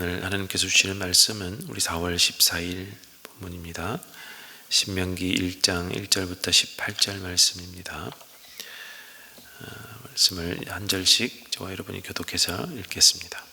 오늘 하나님께서 주시는 말씀은 우리 4월 14일 본문입니다. 신명기 1장 1절부터 18절 말씀입니다. 어, 말씀을 한 절씩 저와 여러분이 교독해서 읽겠습니다.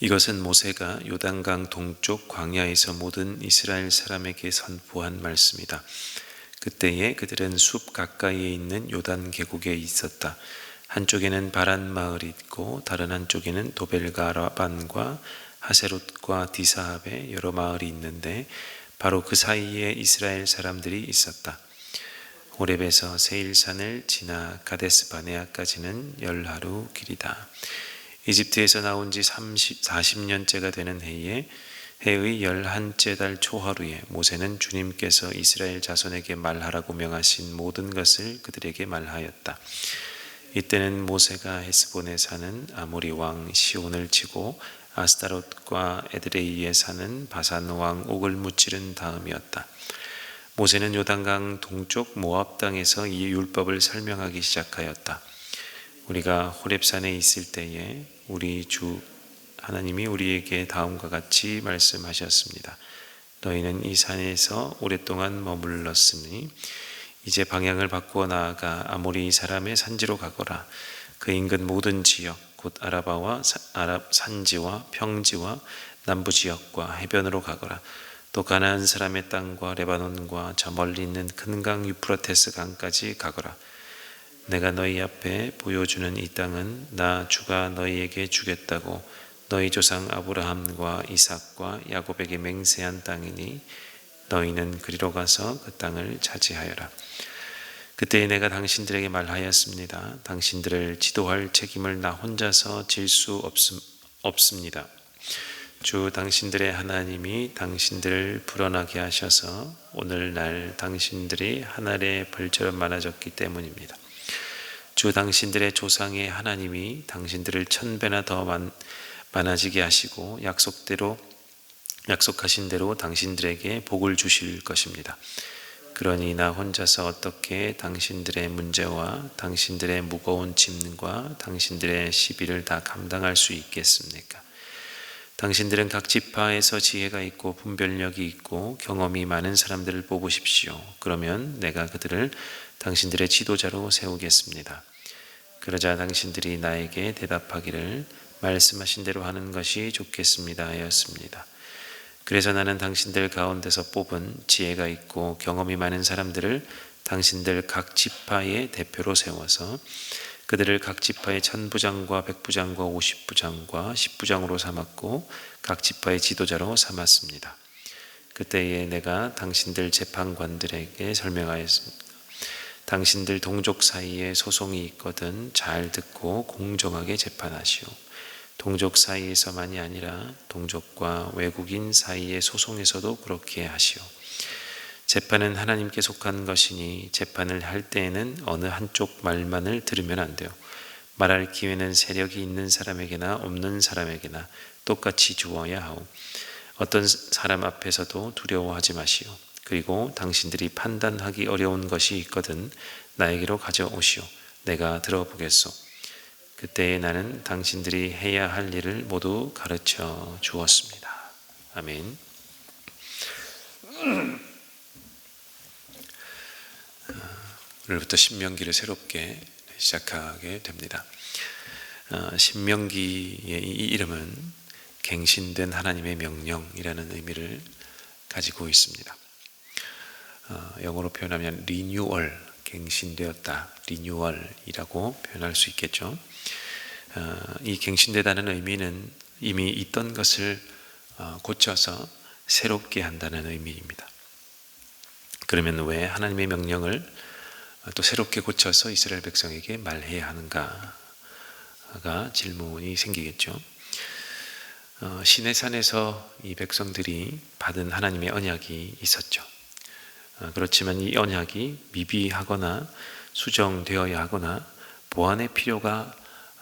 이것은 모세가 요단강 동쪽 광야에서 모든 이스라엘 사람에게 선포한 말씀이다. 그때에 그들은 숲 가까이에 있는 요단 계곡에 있었다. 한쪽에는 바란 마을이 있고 다른 한쪽에는 도벨가 라반과 하세롯과 디사합의 여러 마을이 있는데 바로 그 사이에 이스라엘 사람들이 있었다. 호렙에서 세일산을 지나 가데스 바네아까지는 열하루 길이다. 이집트에서 나온 지 30, 40년째가 되는 해에 해의 열한째 달 초하루에 모세는 주님께서 이스라엘 자손에게 말하라고 명하신 모든 것을 그들에게 말하였다. 이때는 모세가 헤스본에 사는 아모리 왕 시온을 치고 아스타롯과 에드레이에 사는 바산 왕 옥을 무찌른 다음이었다. 모세는 요단강 동쪽 모압 땅에서 이 율법을 설명하기 시작하였다. 우리가 호렙산에 있을 때에 우리 주 하나님이 우리에게 다음과 같이 말씀하셨습니다. 너희는 이 산에서 오랫동안 머물렀으니 이제 방향을 바꾸어 나아가 아모리 사람의 산지로 가거라. 그 인근 모든 지역 곧 아라바와 아랍 산지와 평지와 남부 지역과 해변으로 가거라. 또 가나안 사람의 땅과 레바논과 저 멀리 있는 큰 강 유프라테스 강까지 가거라. 내가 너희 앞에 보여주는 이 땅은 나 주가 너희에게 주겠다고 너희 조상 아브라함과 이삭과 야곱에게 맹세한 땅이니 너희는 그리로 가서 그 땅을 차지하여라. 그때 내가 당신들에게 말하였습니다. 당신들을 지도할 책임을 나 혼자서 질 수 없습니다. 주 당신들의 하나님이 당신들을 불어나게 하셔서 오늘날 당신들이 하늘의 벌처럼 많아졌기 때문입니다. 주 당신들의 조상의 하나님이 당신들을 천 배나 더 많아지게 하시고 약속대로 약속하신 대로 당신들에게 복을 주실 것입니다. 그러니 나 혼자서 어떻게 당신들의 문제와 당신들의 무거운 짐과 당신들의 시비를 다 감당할 수 있겠습니까? 당신들은 각 지파에서 지혜가 있고 분별력이 있고 경험이 많은 사람들을 뽑으십시오. 그러면 내가 그들을 당신들의 지도자로 세우겠습니다. 그러자 당신들이 나에게 대답하기를 말씀하신 대로 하는 것이 좋겠습니다 하였습니다. 그래서 나는 당신들 가운데서 뽑은 지혜가 있고 경험이 많은 사람들을 당신들 각 지파의 대표로 세워서 그들을 각 지파의 천부장과 백부장과 오십부장과 십부장으로 삼았고 각 지파의 지도자로 삼았습니다. 그때에 내가 당신들 재판관들에게 설명하였습니다. 당신들 동족 사이에 소송이 있거든 잘 듣고 공정하게 재판하시오. 동족 사이에서만이 아니라 동족과 외국인 사이의 소송에서도 그렇게 하시오. 재판은 하나님께 속한 것이니 재판을 할 때에는 어느 한쪽 말만을 들으면 안 돼요. 말할 기회는 세력이 있는 사람에게나 없는 사람에게나 똑같이 주어야 하오. 어떤 사람 앞에서도 두려워하지 마시오. 그리고 당신들이 판단하기 어려운 것이 있거든 나에게로 가져오시오. 내가 들어보겠소. 그때에 나는 당신들이 해야 할 일을 모두 가르쳐 주었습니다. 아멘. 오늘부터 신명기를 새롭게 시작하게 됩니다. 어, 신명기의 이 이름은 갱신된 하나님의 명령이라는 의미를 가지고 있습니다. 어, 영어로 표현하면 리뉴얼, 갱신되었다, 리뉴얼이라고 표현할 수 있겠죠. 어, 이 갱신되다는 의미는 이미 있던 것을 어, 고쳐서 새롭게 한다는 의미입니다. 그러면 왜 하나님의 명령을 또 새롭게 고쳐서 이스라엘 백성에게 말해야 하는가가 질문이 생기겠죠. 어, 시내산에서 이 백성들이 받은 하나님의 언약이 있었죠. 그렇지만 이 언약이 미비하거나 수정되어야 하거나 보완의 필요가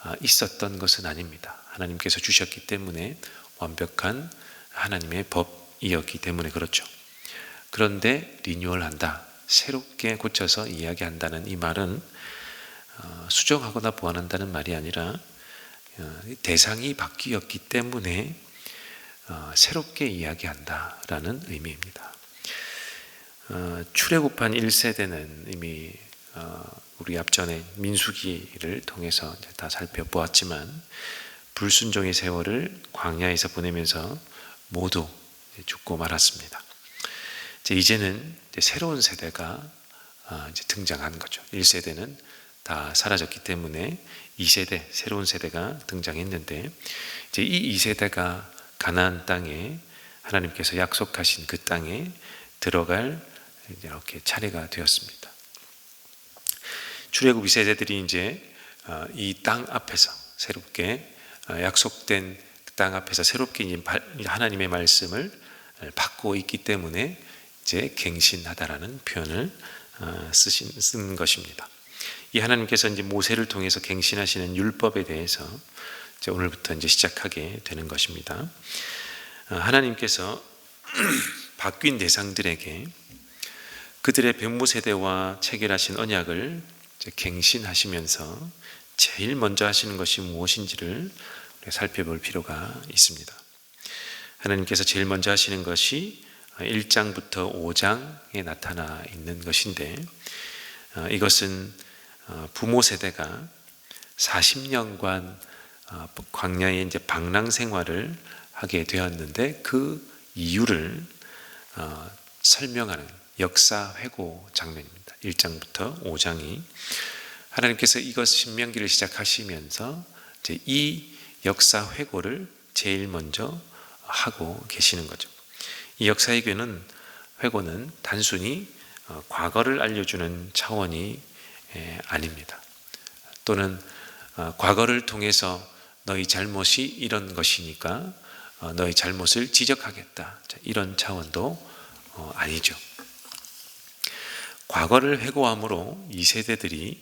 아, 있었던 것은 아닙니다. 하나님께서 주셨기 때문에 완벽한 하나님의 법이었기 때문에 그렇죠. 그런데 리뉴얼한다. 새롭게 고쳐서 이야기한다는 이 말은 어, 수정하거나 보완한다는 말이 아니라 어, 대상이 바뀌었기 때문에 어, 새롭게 이야기한다라는 의미입니다. 어, 출애굽한 1세대는 이미 우리 앞전에 민수기를 통해서 다 살펴보았지만 불순종의 세월을 광야에서 보내면서 모두 죽고 말았습니다. 이제는 이제는 세대가 이제 등장한 거죠. 1세대는 다 사라졌기 때문에 2세대 새로운 세대가 등장했는데 이제 이 2세대가 가나안 땅에 하나님께서 약속하신 그 땅에 들어갈 이렇게 차례가 되었습니다. 출애굽 2세대들이 이제 어, 이땅 앞에서 새롭게 어, 약속된 땅 앞에서 새롭게 하나님의 말씀을 받고 있기 때문에 이제 갱신하다라는 표현을 어, 쓰신 쓴 것입니다. 이 하나님께서 이제 모세를 통해서 갱신하시는 율법에 대해서 이제 오늘부터 이제 시작하게 되는 것입니다. 어, 하나님께서 바뀐 대상들에게 그들의 백무 세대와 체결하신 언약을 갱신하시면서 제일 먼저 하시는 것이 무엇인지를 살펴볼 필요가 있습니다. 하나님께서 제일 먼저 하시는 것이 1장부터 5장에 나타나 있는 것인데 어, 이것은 어, 부모 세대가 40년간 어, 광야에 이제 방랑 생활을 하게 되었는데 그 이유를 어, 설명하는 역사 회고 장면입니다. 1장부터 5장이 하나님께서 이것 신명기를 시작하시면서 이제 이 역사 회고를 제일 먼저 하고 계시는 거죠. 이 역사 회고는 회고는 단순히 과거를 알려주는 차원이 예, 아닙니다. 또는 어, 과거를 통해서 너희 잘못이 이런 것이니까 어, 너희 잘못을 지적하겠다. 이런 차원도 어, 아니죠. 과거를 회고함으로 이 세대들이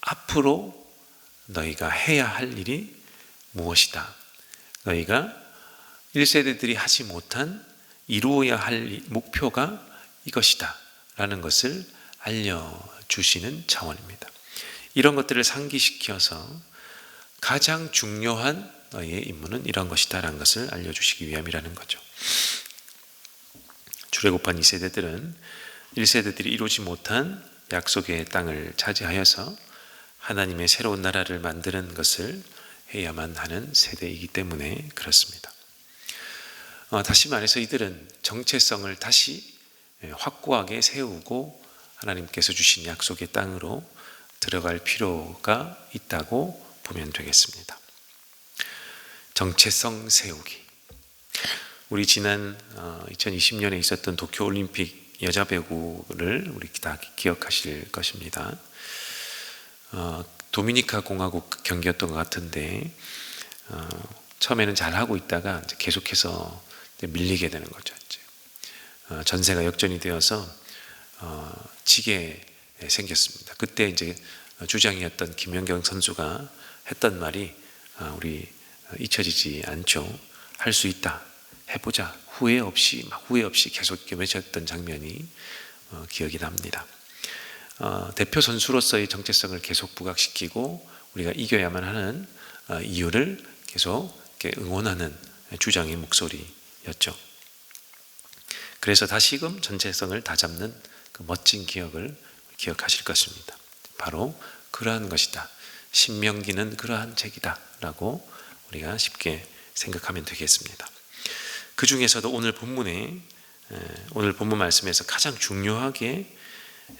앞으로 너희가 해야 할 일이 무엇이다. 너희가 1세대들이 하지 못한 이루어야 할 목표가 이것이다. 라는 것을 알려주시는 차원입니다. 이런 것들을 상기시켜서 가장 중요한 너의 임무는 이런 것이다 라는 것을 알려주시기 위함이라는 거죠. 출애굽한 2세대들은 1세대들이 이루지 못한 약속의 땅을 차지하여서 하나님의 새로운 나라를 만드는 것을 해야만 하는 세대이기 때문에 그렇습니다. 어, 다시 말해서 이들은 정체성을 다시 확고하게 세우고 하나님께서 주신 약속의 땅으로 들어갈 필요가 있다고 보면 되겠습니다. 정체성 세우기. 우리 지난 2020년에 어, 있었던 도쿄 올림픽 여자 배구를 우리 다 기억하실 것입니다. 어, 도미니카 공화국 경기였던 것 같은데 어, 처음에는 잘 하고 있다가 계속해서 밀리게 되는 거죠. 전세가 역전이 되어서 지게 생겼습니다. 그때 이제 주장이었던 김연경 선수가 했던 말이 아, 우리 잊혀지지 않죠. 할 수 있다. 해보자. 후회 없이 막 후회 없이 계속 외쳤던 장면이 어, 기억이 납니다. 어, 대표 선수로서의 정체성을 계속 부각시키고 우리가 이겨야만 하는 어, 이유를 계속 응원하는 주장의 목소리였죠. 그래서 다시금 전체성을 다잡는 그 멋진 기억을 기억하실 것입니다. 바로 그러한 것이다. 신명기는 그러한 책이다라고 우리가 쉽게 생각하면 되겠습니다. 그 중에서도 오늘 본문에 오늘 본문 말씀에서 가장 중요하게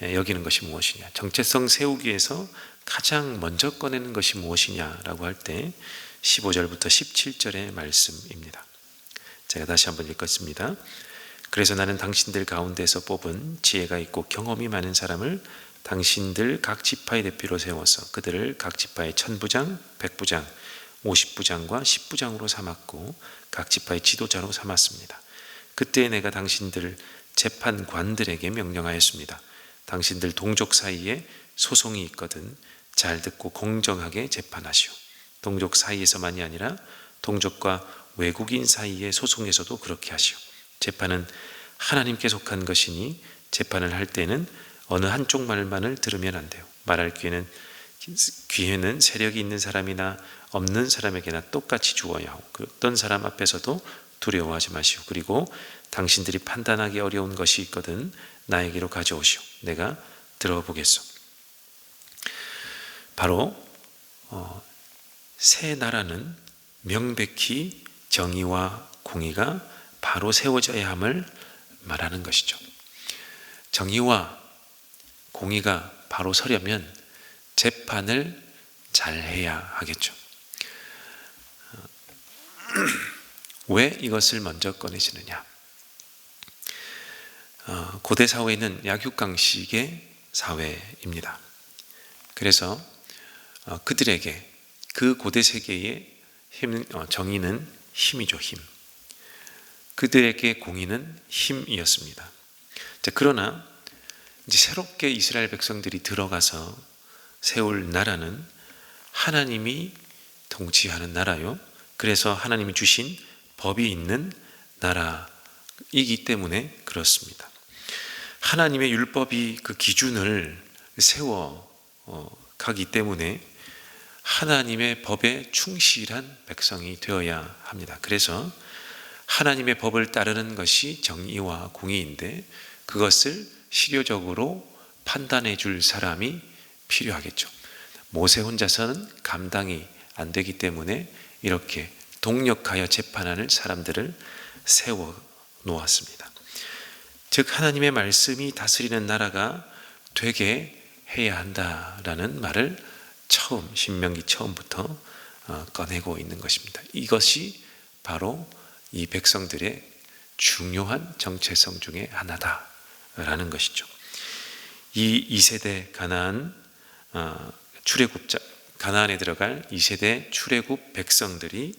여기는 것이 무엇이냐? 정체성 세우기에서 가장 먼저 꺼내는 것이 무엇이냐라고 할 때 15절부터 17절의 말씀입니다. 제가 다시 한번 읽겠습니다. 그래서 나는 당신들 가운데서 뽑은 지혜가 있고 경험이 많은 사람을 당신들 각 지파의 대표로 세워서 그들을 각 지파의 천부장, 백부장, 오십부장과 십부장으로 삼았고 각 지파의 지도자로 삼았습니다. 그때 내가 당신들 재판관들에게 명령하였습니다. 당신들 동족 사이에 소송이 있거든 잘 듣고 공정하게 재판하시오. 동족 사이에서만이 아니라 동족과 외국인 사이의 소송에서도 그렇게 하시오. 재판은 하나님께 속한 것이니 재판을 할 때는 어느 한쪽 말만을 들으면 안 돼요. 말할 기회는 귀에는 세력이 있는 사람이나 없는 사람에게나 똑같이 주어야 하고 그 어떤 사람 앞에서도 두려워하지 마시오. 그리고 당신들이 판단하기 어려운 것이 있거든 나에게로 가져오시오. 내가 들어보겠소. 바로 어, 새 나라는 명백히 정의와 공의가 바로 세워져야 함을 말하는 것이죠. 정의와 공의가 바로 서려면 재판을 잘 해야 하겠죠. 왜 이것을 먼저 꺼내시느냐? 어, 고대 사회는 약육강식의 사회입니다. 그래서 어, 그들에게 그 고대 세계의 힘, 어, 정의는 힘이죠, 힘. 그들에게 공의는 힘이었습니다. 자, 그러나 이제 새롭게 이스라엘 백성들이 들어가서 세울 나라는 하나님이 통치하는 나라요. 그래서 하나님이 주신 법이 있는 나라이기 때문에 그렇습니다. 하나님의 율법이 그 기준을 세워 어, 가기 때문에 하나님의 법에 충실한 백성이 되어야 합니다. 그래서 하나님의 법을 따르는 것이 정의와 공의인데 그것을 실효적으로 판단해 줄 사람이 필요하겠죠. 모세 혼자서는 감당이 안 되기 때문에 이렇게 동력하여 재판하는 사람들을 세워 놓았습니다. 즉 하나님의 말씀이 다스리는 나라가 되게 해야 한다라는 말을 처음 신명기 처음부터 어, 꺼내고 있는 것입니다. 이것이 바로 이 백성들의 중요한 정체성 중의 하나다라는 것이죠. 이 2세대 가나안 어, 출애굽자 가나안에 들어갈 2세대 출애굽 백성들이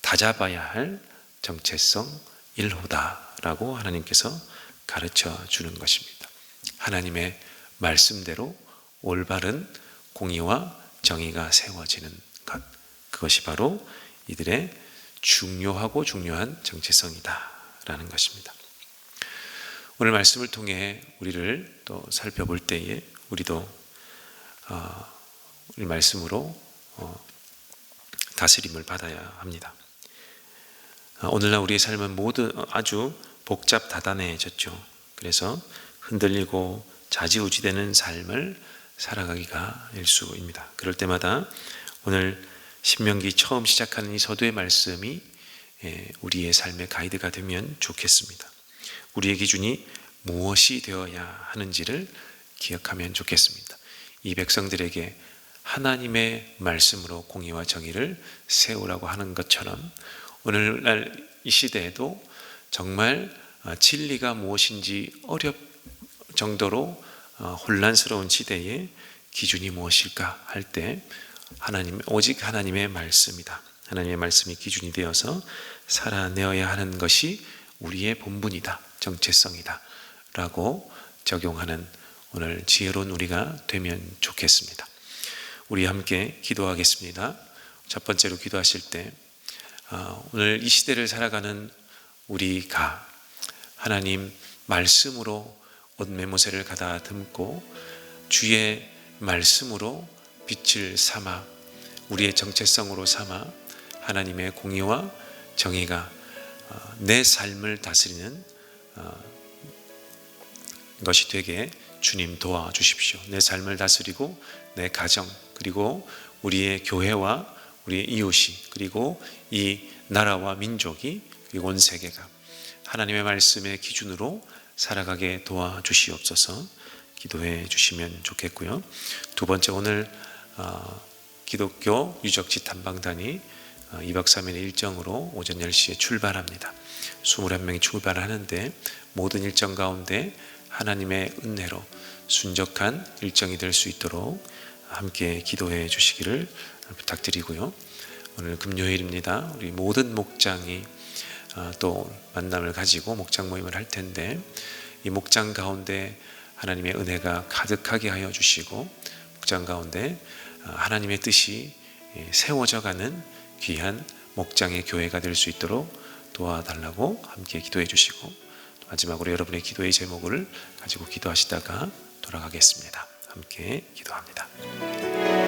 다잡아야 할 정체성 1호다라고 하나님께서 가르쳐 주는 것입니다. 하나님의 말씀대로 올바른 공의와 정의가 세워지는 것. 그것이 바로 이들의 중요하고 중요한 정체성이다라는 것입니다. 오늘 말씀을 통해 우리를 또 살펴볼 때에 우리도 어, 우리 말씀으로 어, 다스림을 받아야 합니다. 어, 오늘날 우리의 삶은 모두 아주 복잡 다단해졌죠. 그래서 흔들리고 자지우지되는 삶을 살아가기가 일수입니다. 그럴 때마다 오늘 신명기 처음 시작하는 이 서두의 말씀이 예, 우리의 삶의 가이드가 되면 좋겠습니다. 우리의 기준이 무엇이 되어야 하는지를 기억하면 좋겠습니다. 이 백성들에게 하나님의 말씀으로 공의와 정의를 세우라고 하는 것처럼 오늘날 이 시대에도 정말 어, 진리가 무엇인지 어렵 정도로 어, 혼란스러운 시대에 기준이 무엇일까 할 때 하나님 오직 하나님의 말씀이다. 하나님의 말씀이 기준이 되어서 살아내어야 하는 것이 우리의 본분이다. 정체성이다. 라고 적용하는 오늘 지혜로운 우리가 되면 좋겠습니다. 우리 함께 기도하겠습니다. 첫 번째로 기도하실 때 어, 오늘 이 시대를 살아가는 우리가 하나님 말씀으로 옷 메모새를 가다듬고 주의 말씀으로 빛을 삼아 우리의 정체성으로 삼아 하나님의 공의와 정의가 어, 내 삶을 다스리는 어, 것이 되게 주님 도와주십시오. 내 삶을 다스리고 내 가정 그리고 우리의 교회와 우리의 이웃이 그리고 이 나라와 민족이 그리고 온 세계가 하나님의 말씀의 기준으로 살아가게 도와주시옵소서 기도해 주시면 좋겠고요. 두 번째 오늘 어, 기독교 유적지 탐방단이 어, 2박 3일의 일정으로 오전 10시에 출발합니다. 21명이 출발하는데 모든 일정 가운데 하나님의 은혜로 순적한 일정이 될 수 있도록 함께 기도해 주시기를 부탁드리고요. 오늘 금요일입니다. 우리 모든 목장이 어, 또 만남을 가지고 목장 모임을 할 텐데 이 목장 가운데 하나님의 은혜가 가득하게 하여 주시고 목장 가운데 어, 하나님의 뜻이 예, 세워져 가는 귀한 목장의 교회가 될 수 있도록 도와달라고 함께 기도해 주시고 마지막으로 여러분의 기도의 제목을 가지고 기도하시다가 돌아가겠습니다. 함께 기도합니다.